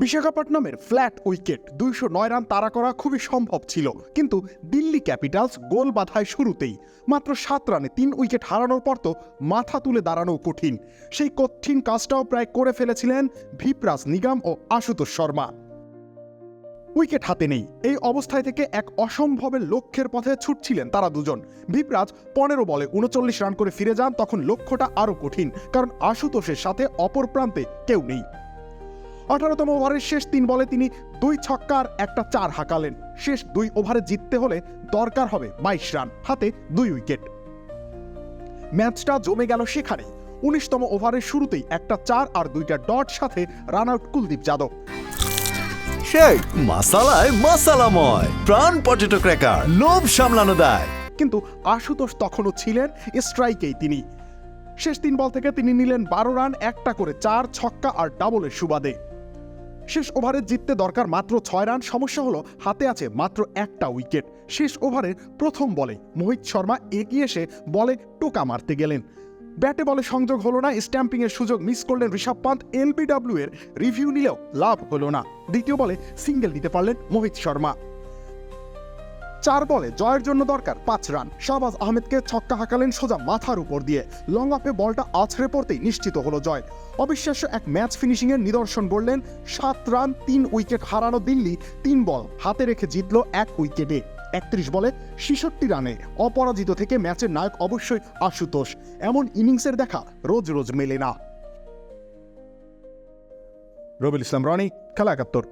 বিশাখাপট্টনমের flat wicket দুইশো নয় run তাড়া করা খুবই সম্ভব ছিল, কিন্তু দিল্লি ক্যাপিটালস গোল বাধায় শুরুতেই, মাত্র সাত রানে তিন উইকেট হারানোর পর তো মাথা তুলে দাঁড়ানো কঠিন। সেই কঠিন কাজটাও প্রায় করে ফেলেছিলেন ভিপরাজ নিগম ও আশুতোষ শর্মা। উইকেট হাতে নেই, এই অবস্থায় থেকে এক অসম্ভবের লক্ষ্যের পথে ছুটছিলেন তারা দুজন। ভিপরাজ পনেরো বলে উনচল্লিশ রান করে ফিরে যান, তখন লক্ষ্যটা আরও কঠিন, কারণ আশুতোষের সাথে অপর প্রান্তে কেউ নেই। আঠারোতম ওভারের শেষ তিন বলে তিনি দুই ছক্কার একটা চার হাঁকালেন। শেষ দুই ওভারে জিততে হলে দরকার হবে বাইশ রান হাতে দুই উইকেট। ম্যাচটা জমে গেল সেখানেই। উনিশতম ওভারের শুরুতেই একটা চার আর দুইটা ডট সাথে রান আউট কুলদীপ যাদব। সেই মাসালায় মাসালাময় প্রাণ পটেটো ক্র্যাকার লোভ সামলানো দেয়। কিন্তু আশুতোষ তখনও ছিলেন স্ট্রাইকেই তিনি। শেষ তিন বল থেকে তিনি নিলেন বারো রান একটা করে চার ছক্কা আর ডাবলের সুবাদে। শেষ ওভারে জিততে দরকার মাত্র ছয় রান। সমস্যা হলো হাতে আছে মাত্র একটা উইকেট। শেষ ওভারের প্রথম বলে মোহিত শর্মা এগিয়ে এসে বলে টোকা মারতে গেলেন। ব্যাটে বলে সংযোগ হলো না, স্ট্যাম্পিংয়ের সুযোগ মিস করলেন ঋষভ পান্ত। এলবিডব্লিউ এর রিভিউ নিলেও লাভ হলো না। দ্বিতীয় বলে সিঙ্গেল দিতে পারলেন মোহিত শর্মা। চার বলে জয়ের জন্য দরকার পাঁচ রান। শাহবাজ আহমেদকে ছক্কা হাঁকালেন সোজা মাথার উপর দিয়ে। লং অফে বলটা আছড়ে পড়তেই নিশ্চিত হলো জয়। অবিশ্বাস্য এক ম্যাচ ফিনিশিং এর নিদর্শন বললেন, সাত রান, তিন উইকেট হারানো দিল্লি তিন বল হাতে রেখে জিতল এক উইকেটে। একত্রিশ বলে ছেষট্টি রানে। অপরাজিত থেকে ম্যাচের নায়ক অবশ্যই আশুতোষ। এমন ইনিংসের দেখা রোজ রোজ মেলে না। রবিল ইসলাম, রনি, খেলা একাত্তর।